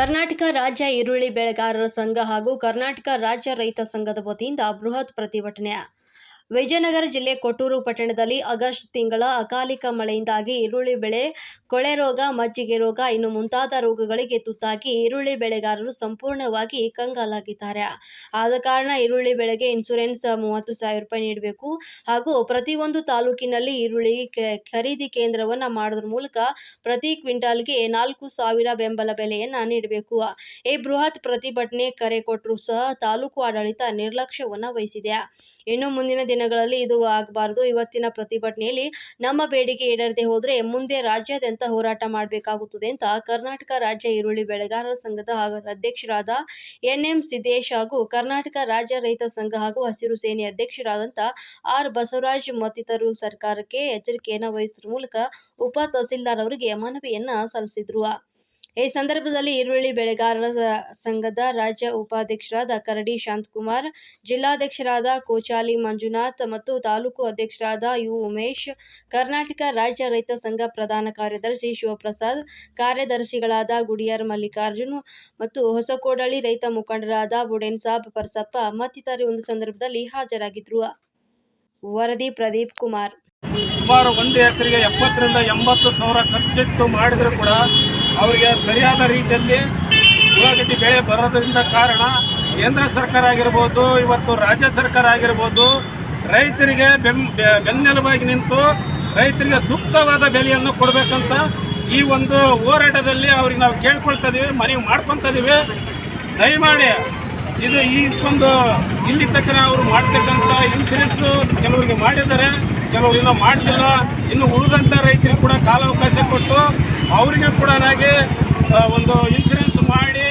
ಕರ್ನಾಟಕ ರಾಜ್ಯ ಈರುಳ್ಳಿ ಬೆಳೆಗಾರರ ಸಂಘ ಹಾಗೂ ಕರ್ನಾಟಕ ರಾಜ್ಯ ರೈತ ಸಂಘದ ವತಿಯಿಂದ ಬೃಹತ್ ಪ್ರತಿಭಟನೆ ವಿಜಯನಗರ ಜಿಲ್ಲೆ ಕೊಟ್ಟೂರು ಪಟ್ಟಣದಲ್ಲಿ ಆಗಸ್ಟ್ ತಿಂಗಳ ಅಕಾಲಿಕ ಮಳೆಯಿಂದಾಗಿ ಈರುಳ್ಳಿ ಬೆಳೆ, ಕೊಳೆ ರೋಗ, ಮಜ್ಜಿಗೆ ರೋಗ, ಇನ್ನು ಮುಂತಾದ ರೋಗಗಳಿಗೆ ತುತ್ತಾಗಿ ಈರುಳ್ಳಿ ಬೆಳೆಗಾರರು ಸಂಪೂರ್ಣವಾಗಿ ಕಂಗಾಲಾಗಿದ್ದಾರೆ. ಆದ ಕಾರಣ ಈರುಳ್ಳಿ ಬೆಳೆಗೆ ಇನ್ಸೂರೆನ್ಸ್ ಮೂವತ್ತು ಸಾವಿರ ರೂಪಾಯಿ ನೀಡಬೇಕು. ಹಾಗೂ ಪ್ರತಿಯೊಂದು ತಾಲೂಕಿನಲ್ಲಿ ಈರುಳ್ಳಿ ಖರೀದಿ ಕೇಂದ್ರವನ್ನು ಮಾಡೋದ್ರ ಮೂಲಕ ಪ್ರತಿ ಕ್ವಿಂಟಾಲ್ಗೆ ನಾಲ್ಕು ಸಾವಿರ ಬೆಂಬಲ ಬೆಲೆಯನ್ನ ನೀಡಬೇಕು. ಈ ಬೃಹತ್ ಪ್ರತಿಭಟನೆ ಕರೆ ಕೊಟ್ಟರೂ ಸಹ ತಾಲೂಕು ಆಡಳಿತ ನಿರ್ಲಕ್ಷ್ಯವನ್ನು ವಹಿಸಿದೆ. ಇನ್ನು ಮುಂದಿನ ದಿನಗಳಲ್ಲಿ ಇದು ಆಗಬಾರದು. ಇವತ್ತಿನ ಪ್ರತಿಭಟನೆಯಲ್ಲಿ ನಮ್ಮ ಬೇಡಿಕೆ ಈಡೇರದೆ ಹೋದರೆ ಮುಂದೆ ರಾಜ್ಯಾದ್ಯಂತ ಹೋರಾಟ ಮಾಡಬೇಕಾಗುತ್ತದೆ ಅಂತ ಕರ್ನಾಟಕ ರಾಜ್ಯ ಈರುಳ್ಳಿ ಬೆಳೆಗಾರರ ಸಂಘದ ಅಧ್ಯಕ್ಷರಾದ ಎನ್ ಎಂ ಸಿದ್ದೇಶ್ ಹಾಗೂ ಕರ್ನಾಟಕ ರಾಜ್ಯ ರೈತ ಸಂಘ ಹಾಗೂ ಹಸಿರು ಸೇನೆ ಅಧ್ಯಕ್ಷರಾದಂಥ ಆರ್ ಬಸವರಾಜ್ ಮತ್ತಿತರರು ಸರ್ಕಾರಕ್ಕೆ ಎಚ್ಚರಿಕೆಯನ್ನು ವಹಿಸುವ ಮೂಲಕ ಉಪ ತಹಸೀಲ್ದಾರ್ ಅವರಿಗೆ ಮನವಿಯನ್ನ ಸಲ್ಲಿಸಿದ್ರು. ಈ ಸಂದರ್ಭದಲ್ಲಿ ಈರುಳ್ಳಿ ಬೆಳೆಗಾರರ ಸಂಘದ ರಾಜ್ಯ ಉಪಾಧ್ಯಕ್ಷರಾದ ಕರಡಿ ಶಾಂತಕುಮಾರ್, ಜಿಲ್ಲಾಧ್ಯಕ್ಷರಾದ ಕೋಚಾಲಿ ಮಂಜುನಾಥ್ ಮತ್ತು ತಾಲೂಕು ಅಧ್ಯಕ್ಷರಾದ ಯು ಉಮೇಶ್, ಕರ್ನಾಟಕ ರಾಜ್ಯ ರೈತ ಸಂಘ ಪ್ರಧಾನ ಕಾರ್ಯದರ್ಶಿ ಶಿವಪ್ರಸಾದ್, ಕಾರ್ಯದರ್ಶಿಗಳಾದ ಗುಡಿಯಾರ್ ಮಲ್ಲಿಕಾರ್ಜುನ್ ಮತ್ತು ಹೊಸಕೋಡಳ್ಳಿ ರೈತ ಮುಖಂಡರಾದ ಬುಡೇನ್ ಸಾಬ್ ಪರಸಪ್ಪ ಮತ್ತಿತರರು ಒಂದು ಸಂದರ್ಭದಲ್ಲಿ ಹಾಜರಾಗಿದ್ರು. ವರದಿ ಪ್ರದೀಪ್ ಕುಮಾರ್. ಸುಮಾರು ಒಂದು ಎಕರೆಗೆ ಎಪ್ಪತ್ತರಿಂದ ಎಂಬತ್ತು ಸಾವಿರ ಖರ್ಚಿಟ್ಟು ಮಾಡಿದರೂ ಕೂಡ ಅವರಿಗೆ ಸರಿಯಾದ ರೀತಿಯಲ್ಲಿ ಉಳ್ಳಾಗಡ್ಡಿ ಬೆಳೆ ಬರೋದ್ರಿಂದ ಕಾರಣ ಕೇಂದ್ರ ಸರ್ಕಾರ ಆಗಿರ್ಬೋದು, ಇವತ್ತು ರಾಜ್ಯ ಸರ್ಕಾರ ಆಗಿರ್ಬೋದು, ರೈತರಿಗೆ ಬೆಂ ಬೆನ್ನೆಲುಬಾಗಿ ನಿಂತು ರೈತರಿಗೆ ಸೂಕ್ತವಾದ ಬೆಲೆಯನ್ನು ಕೊಡಬೇಕಂತ ಈ ಒಂದು ಹೋರಾಟದಲ್ಲಿ ಅವ್ರಿಗೆ ನಾವು ಕೇಳ್ಕೊಳ್ತಾ ಇದೀವಿ, ಮನವಿ ಮಾಡ್ಕೊತಾ ಇದೀವಿ. ದಯಮಾಡಿ ಇದು ಈ ಒಂದು ಇಲ್ಲಿ ತಕ್ಕನ ಅವರು ಮಾಡ್ತಕ್ಕಂಥ ಇನ್ಸೂರೆನ್ಸ್ ಕೆಲವರಿಗೆ ಮಾಡಿದ್ದಾರೆ, ಕೆಲವರು ಇನ್ನೂ ಮಾಡಿಸಿಲ್ಲ, ಇನ್ನು ಉಳಿದಂಥ ರೈತರಿಗೆ ಕೂಡ ಕಾಲಾವಕಾಶ ಕೊಟ್ಟು ಅವರಿಗೆ ಕೂಡ ಹಾಗೆ ಒಂದು ಇನ್ಸೂರೆನ್ಸ್ ಮಾಡಿ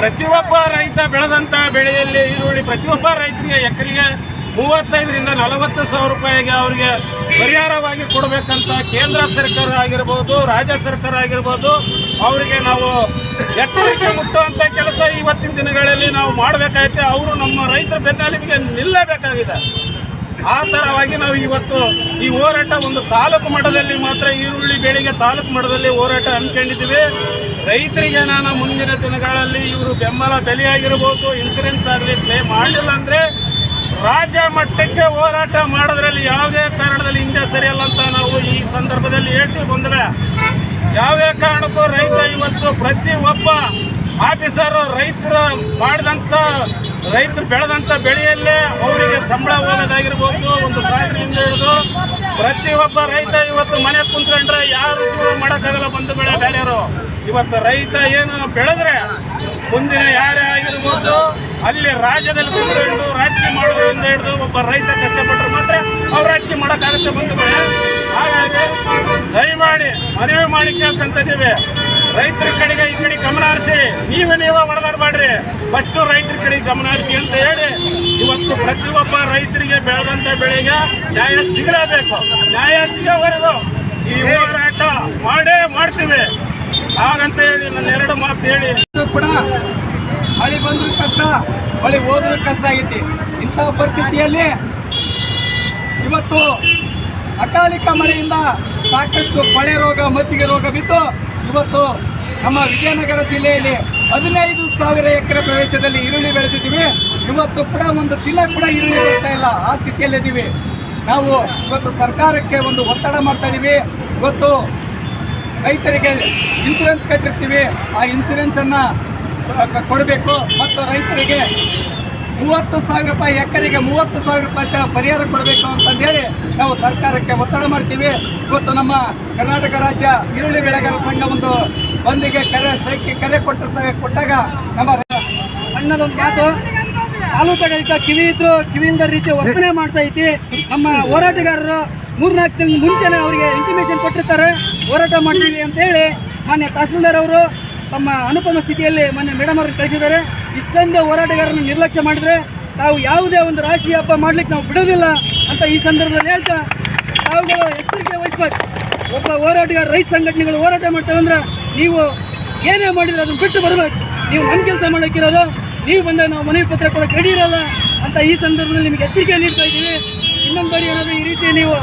ಪ್ರತಿಯೊಬ್ಬ ರೈತ ಬೆಳೆದಂಥ ಬೆಳೆಯಲ್ಲಿ ಈರುಳ್ಳಿ ಪ್ರತಿಯೊಬ್ಬ ರೈತರಿಗೆ ಎಕರೆಗೆ ಮೂವತ್ತೈದರಿಂದ ನಲವತ್ತು ಸಾವಿರ ರೂಪಾಯಿಗೆ ಅವರಿಗೆ ಪರಿಹಾರವಾಗಿ ಕೊಡಬೇಕಂತ ಕೇಂದ್ರ ಸರ್ಕಾರ ಆಗಿರ್ಬೋದು, ರಾಜ್ಯ ಸರ್ಕಾರ ಆಗಿರ್ಬೋದು, ಅವರಿಗೆ ನಾವು ಎಚ್ಚರಿಕೆ ಮುಟ್ಟುವಂಥ ಕೆಲಸ ಇವತ್ತಿನ ದಿನಗಳಲ್ಲಿ ನಾವು ಮಾಡಬೇಕಾಯ್ತೆ. ಅವರು ನಮ್ಮ ರೈತರ ಬೆನ್ನೆಲುಬಿಗೆ ನಿಲ್ಲಬೇಕಾಗಿದೆ. ಆ ಥರವಾಗಿ ನಾವು ಇವತ್ತು ಈ ಹೋರಾಟ ಒಂದು ತಾಲೂಕು ಮಟ್ಟದಲ್ಲಿ ಮಾತ್ರ ಈರುಳ್ಳಿ ಬೆಳೆಗೆ ತಾಲೂಕು ಮಟ್ಟದಲ್ಲಿ ಹೋರಾಟ ಹಮ್ಮಿಕೊಂಡಿದ್ದೀವಿ. ರೈತರಿಗೆ ನಾನು ಮುಂದಿನ ದಿನಗಳಲ್ಲಿ ಇವರು ಬೆಂಬಲ ಬೆಲೆ ಆಗಿರ್ಬೋದು ಇನ್ಸೂರೆನ್ಸ್ ಆಗಲಿ ಕ್ಲೇಮ್ ಮಾಡಲಿಲ್ಲ ಅಂದರೆ ರಾಜ್ಯ ಮಟ್ಟಕ್ಕೆ ಹೋರಾಟ ಮಾಡೋದ್ರಲ್ಲಿ ಯಾವುದೇ ಕಾರಣದಲ್ಲಿ ಹಿಂದೆ ಸರಿಯಲ್ಲ ಅಂತ ನಾವು ಈ ಸಂದರ್ಭದಲ್ಲಿ ಹೇಳ್ತೀವಿ ಬಂದರೆ ಯಾವುದೇ ಕಾರಣಕ್ಕೂ ರೈತ ಇವತ್ತು ಪ್ರತಿ ಒಬ್ಬ ಆಫೀಸರು ರೈತರ ಮಾಡಿದಂಥ ರೈತರು ಬೆಳೆದಂಥ ಬೆಳೆಯಲ್ಲೇ ಅವರಿಗೆ ಸಂಬಳ ಹೋಗೋದಾಗಿರ್ಬೋದು, ಒಂದು ಸಾವಿರದಿಂದ ಹಿಡಿದು ಪ್ರತಿಯೊಬ್ಬ ರೈತ ಇವತ್ತು ಮನೆ ಕುಂತ್ಕೊಂಡ್ರೆ ಯಾರು ಜೀವನ ಮಾಡೋಕ್ಕಾಗಲ್ಲ ಬಂದು ಬೆಳೆ ಬೇರೆಯವರು ಇವತ್ತು ರೈತ ಏನು ಬೆಳೆದ್ರೆ ಮುಂದಿನ ಯಾರೇ ಆಗಿರ್ಬೋದು, ಅಲ್ಲಿ ರಾಜ್ಯದಲ್ಲಿ ಕುತ್ಕೊಂಡು ರಾಜಕೀಯ ಮಾಡೋದ್ರಿಂದ ಹಿಡಿದು ಒಬ್ಬ ರೈತ ಕಷ್ಟಪಟ್ಟರು ಮಾತ್ರ ಅವ್ರು ರಾಜಕೀಯ ಮಾಡೋಕ್ಕಾಗುತ್ತೆ ಬಂದು ಬೆಳೆ. ಹಾಗಾಗಿ ದಯಮಾಡಿ ಮನವಿ ಮಾಡಿ ಕೇಳ್ಕೊಂತಿದ್ದೀವಿ ರೈತರ ಕಡೆಗೆ ಈ ಕಡೆ ಗಮನ ಹರಿಸಿ, ನೀವೇ ನೀವೇ ಹೊಡೆದಾಡಬೇಡ್ರಿ ಫಸ್ಟು ರೈತರ ಕಡೆಗೆ ಗಮನ ಹರಿಸಿ ಅಂತ ಹೇಳಿ, ಇವತ್ತು ಪ್ರತಿಯೊಬ್ಬ ರೈತರಿಗೆ ಬೆಳೆದಂಥ ಬೆಳೆಗೆ ನ್ಯಾಯ ಸಿಗಲೇಬೇಕು. ನ್ಯಾಯ ಸಿಗೋವರೆಗೂ ಈ ಹೋರಾಟ ಮಾಡೇ ಮಾಡ್ತೀವಿ. ಹಾಗಂತ ಹೇಳಿ ನನ್ನ ಎರಡು ಮಾತು ಹೇಳಿ. ಕೂಡ ಮಳೆ ಬಂದ್ರೂ ಕಷ್ಟ ಮಳೆ ಹೋದ್ರೂ ಕಷ್ಟ ಆಗೈತಿ. ಇಂತಹ ಪರಿಸ್ಥಿತಿಯಲ್ಲಿ ಇವತ್ತು ಅಕಾಲಿಕ ಮಳೆಯಿಂದ ಸಾಕಷ್ಟು ಕೊಳೆ ರೋಗ ಮತ್ತಿಗೆ ರೋಗ ಬಿದ್ದು ಇವತ್ತು ನಮ್ಮ ವಿಜಯನಗರ ಜಿಲ್ಲೆಯಲ್ಲಿ ಹದಿನೈದು ಸಾವಿರ ಎಕರೆ ಪ್ರದೇಶದಲ್ಲಿ ಈರುಳ್ಳಿ ಬೆಳೆದಿದ್ದೀವಿ. ಇವತ್ತು ಕೂಡ ಒಂದು ದಿನ ಕೂಡ ಈರುಳ್ಳಿ ಬರ್ತಾ ಇಲ್ಲ. ಆ ಸ್ಥಿತಿಯಲ್ಲಿದ್ದೀವಿ. ನಾವು ಇವತ್ತು ಸರ್ಕಾರಕ್ಕೆ ಒಂದು ಒತ್ತಡ ಮಾಡ್ತಾ ಇದ್ದೀವಿ ಇವತ್ತು ರೈತರಿಗೆ ಇನ್ಸೂರೆನ್ಸ್ ಕಟ್ಟಿರ್ತೀವಿ. ಆ ಇನ್ಸೂರೆನ್ಸನ್ನು ಕೊಡಬೇಕು. ಮತ್ತು ರೈತರಿಗೆ ಮೂವತ್ತು ಸಾವಿರ ರೂಪಾಯಿ ಎಕರೆಗೆ ಮೂವತ್ತು ಸಾವಿರ ರೂಪಾಯಿ ಪರಿಹಾರ ಕೊಡಬೇಕು ಅಂತಂದೇಳಿ ನಾವು ಸರ್ಕಾರಕ್ಕೆ ಒತ್ತಡ ಮಾಡ್ತೀವಿ. ಇವತ್ತು ನಮ್ಮ ಕರ್ನಾಟಕ ರಾಜ್ಯ ಈರುಳ್ಳಿ ಬೆಳೆಗಾರ ಸಂಘ ಒಂದು ಬಂದಿಗೆ ಕರೆ, ಸ್ಟ್ರೈಕ್ಗೆ ಕರೆ ಕೊಟ್ಟಿರ್ತಾರೆ ಕೊಟ್ಟಾಗ ನಮ್ಮ ಸಣ್ಣದೊಂದು ಮಾತು ತಾಲೂಕಾಡಳಿತ ಕಿವಿ ಇದ್ರು ಕಿವಿ ರೀತಿ ವರ್ತನೆ ಮಾಡ್ತಾ ಐತಿ. ನಮ್ಮ ಹೋರಾಟಗಾರರು ಮೂರ್ನಾಲ್ಕು ತಿಂಗಳು ಮುಂಚೆನೇ ಅವರಿಗೆ ಇಂಟಿಮೇಷನ್ ಕೊಟ್ಟಿರ್ತಾರೆ. ಹೋರಾಟ ಮಾಡ್ತೀವಿ ಅಂತ ಹೇಳಿ ಮಾನ್ಯ ತಹಸೀಲ್ದಾರ್ ಅವರು ತಮ್ಮ ಅನುಪಮ ಸ್ಥಿತಿಯಲ್ಲಿ ಮೊನ್ನೆ ಮೇಡಮ್ ಅವ್ರಿಗೆ ಕಳಿಸಿದ್ದಾರೆ. ಇಷ್ಟೊಂದು ಹೋರಾಟಗಾರರನ್ನು ನಿರ್ಲಕ್ಷ್ಯ ಮಾಡಿದ್ರೆ ತಾವು ಯಾವುದೇ ಒಂದು ರಾಷ್ಟ್ರೀಯ ಹಬ್ಬ ಮಾಡ್ಲಿಕ್ಕೆ ನಾವು ಬಿಡೋದಿಲ್ಲ ಅಂತ ಈ ಸಂದರ್ಭದಲ್ಲಿ ಹೇಳ್ತಾ ತಾವುಗಳು ಎಚ್ಚರಿಕೆ ವಹಿಸ್ಬೇಕು. ಒಬ್ಬ ಹೋರಾಟಗಾರ, ರೈತ ಸಂಘಟನೆಗಳು ಹೋರಾಟ ಮಾಡ್ತೇವೆ ಅಂದ್ರೆ ನೀವು ಏನೇ ಮಾಡಿದ್ರೆ ಅದನ್ನು ಬಿಟ್ಟು ಬರಬೇಕು. ನೀವು ನನ್ನ ಕೆಲಸ ಮಾಡೋಕ್ಕಿರೋದು ನೀವು ಬಂದಾಗ ನಾವು ಮನವಿ ಪತ್ರ ಕೊಡೋಕೆ ರೆಡಿ ಇರಲ್ಲ ಅಂತ ಈ ಸಂದರ್ಭದಲ್ಲಿ ನಿಮಗೆ ಎಚ್ಚರಿಕೆ ನೀಡ್ತಾ ಇದ್ದೀವಿ. ಇನ್ನೊಂದು ಬಾರಿ ಏನಾದರೂ ಈ ರೀತಿ ನೀವು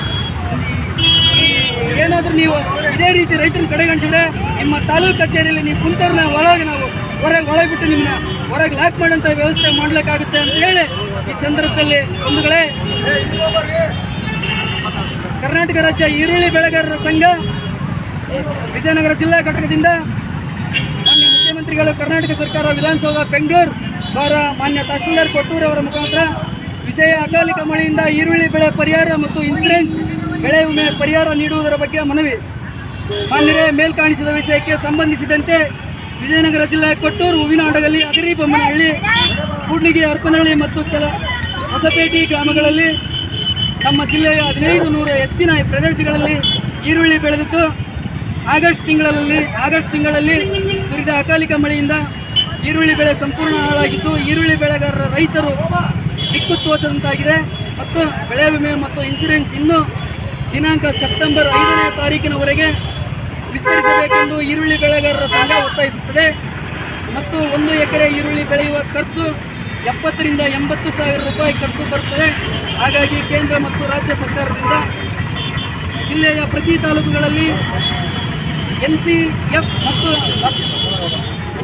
ಏನಾದರೂ ನೀವು ಇದೇ ರೀತಿ ರೈತರನ್ನ ಕಡೆಗಣಿಸಿದ್ರೆ ನಿಮ್ಮ ತಾಲೂಕು ಕಚೇರಿಯಲ್ಲಿ ನೀವು ಕುಂತವ್ರನ್ನ ಒಳಗೆ ನಾವು ಹೊರಗೆ ಒಳಗೆ ಬಿಟ್ಟು ನಿಮ್ಮನ್ನ ಹೊರಗೆ ಲಾಕ್ ಮಾಡೋಂಥ ವ್ಯವಸ್ಥೆ ಮಾಡಲಿಕ್ಕಾಗುತ್ತೆ ಅಂತ ಹೇಳಿ ಈ ಸಂದರ್ಭದಲ್ಲಿ ಒಂದುಗಳೇ ಕರ್ನಾಟಕ ರಾಜ್ಯ ಈರುಳ್ಳಿ ಬೆಳೆಗಾರರ ಸಂಘ, ವಿಜಯನಗರ ಜಿಲ್ಲಾ ಘಟಕದಿಂದ ಮಾನ್ಯ ಮುಖ್ಯಮಂತ್ರಿಗಳು ಕರ್ನಾಟಕ ಸರ್ಕಾರ ವಿಧಾನಸೌಧ ಬೆಂಗಳೂರು ಅವರ ಮಾನ್ಯ ತಹಸೀಲ್ದಾರ್ ಕೊಟ್ಟೂರು ಅವರ ಮುಖಾಂತರ ವಿಷಯ ಅಕಾಲಿಕ ಮಳೆಯಿಂದ ಈರುಳ್ಳಿ ಬೆಳೆ ಪರಿಹಾರ ಮತ್ತು ಇನ್ಸೂರೆನ್ಸ್ ಬೆಳೆ ವಿಮೆ ಪರಿಹಾರ ನೀಡುವುದರ ಬಗ್ಗೆ ಮನವಿ. ಮಾನ್ಯರೇ, ಮೇಲ್ಕಾಣಿಸಿದ ವಿಷಯಕ್ಕೆ ಸಂಬಂಧಿಸಿದಂತೆ ವಿಜಯನಗರ ಜಿಲ್ಲೆ ಕೊಟ್ಟೂರು ಹೂವಿನ ಹಡಗಲಿ ಅಗರಿ ಬೊಮ್ಮನಹಳ್ಳಿ ಕೂಡ್ಲಿಗಿ ಅರ್ಪನಹಳ್ಳಿ ಮತ್ತು ಕೆಲ ಹೊಸಪೇಟೆ ಗ್ರಾಮಗಳಲ್ಲಿ ನಮ್ಮ ಜಿಲ್ಲೆಯ ಹದಿನೈದು ನೂರ ಹೆಚ್ಚಿನ ಪ್ರದೇಶಗಳಲ್ಲಿ ಈರುಳ್ಳಿ ಬೆಳೆದಿದ್ದು, ಆಗಸ್ಟ್ ತಿಂಗಳಲ್ಲಿ ಆಗಸ್ಟ್ ತಿಂಗಳಲ್ಲಿ ಸುರಿದ ಅಕಾಲಿಕ ಮಳೆಯಿಂದ ಈರುಳ್ಳಿ ಬೆಳೆ ಸಂಪೂರ್ಣ ಹಾಳಾಗಿದ್ದು, ಈರುಳ್ಳಿ ಬೆಳೆಗಾರರ ರೈತರು ದಿಕ್ಕು ತೋಚದಂತಾಗಿದೆ ಮತ್ತು ಬೆಳೆ ವಿಮೆ ಮತ್ತು ಇನ್ಸೂರೆನ್ಸ್ ಇನ್ನೂ ದಿನಾಂಕ ಸೆಪ್ಟೆಂಬರ್ ಐದನೇ ತಾರೀಕಿನವರೆಗೆ ವಿಸ್ತರಿಸಬೇಕೆಂದು ಈರುಳ್ಳಿ ಬೆಳೆಗಾರರ ಸಂಘ ಒತ್ತಾಯಿಸುತ್ತದೆ. ಮತ್ತು ಒಂದು ಎಕರೆ ಈರುಳ್ಳಿ ಬೆಳೆಯುವ ಖರ್ಚು ಎಪ್ಪತ್ತರಿಂದ ಎಂಬತ್ತು ಸಾವಿರ ರೂಪಾಯಿ ಖರ್ಚು ಬರುತ್ತದೆ. ಹಾಗಾಗಿ ಕೇಂದ್ರ ಮತ್ತು ರಾಜ್ಯ ಸರ್ಕಾರದಿಂದ ಜಿಲ್ಲೆಯ ಪ್ರತಿ ತಾಲೂಕುಗಳಲ್ಲಿ ಎನ್ ಸಿ ಎಫ್ ಮತ್ತು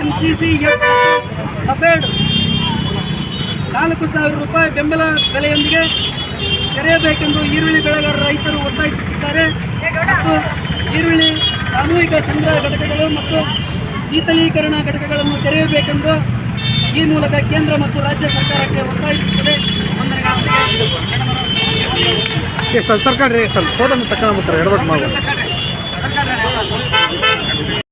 ಎನ್ ಸಿ ಸಿ ಎಫ್ ಅಫೇಡ್ ನಾಲ್ಕು ಸಾವಿರ ರೂಪಾಯಿ ಬೆಂಬಲ ಬೆಲೆಯೊಂದಿಗೆ ತೆರೆಯಬೇಕೆಂದು ಈರುಳ್ಳಿ ಬೆಳೆಗಾರ ರೈತರು ಒತ್ತಾಯಿಸುತ್ತಿದ್ದಾರೆ. ಮತ್ತು ಈರುಳ್ಳಿ ಸಾಮೂಹಿಕ ಸಂಗ್ರಹ ಘಟಕಗಳು ಮತ್ತು ಶೀತಲೀಕರಣ ಘಟಕಗಳನ್ನು ತೆರೆಯಬೇಕೆಂದು ಈ ಮೂಲಕ ಕೇಂದ್ರ ಮತ್ತು ರಾಜ್ಯ ಸರ್ಕಾರಕ್ಕೆ ಒತ್ತಾಯಿಸುತ್ತದೆ. ಸರ್ಕಾರ.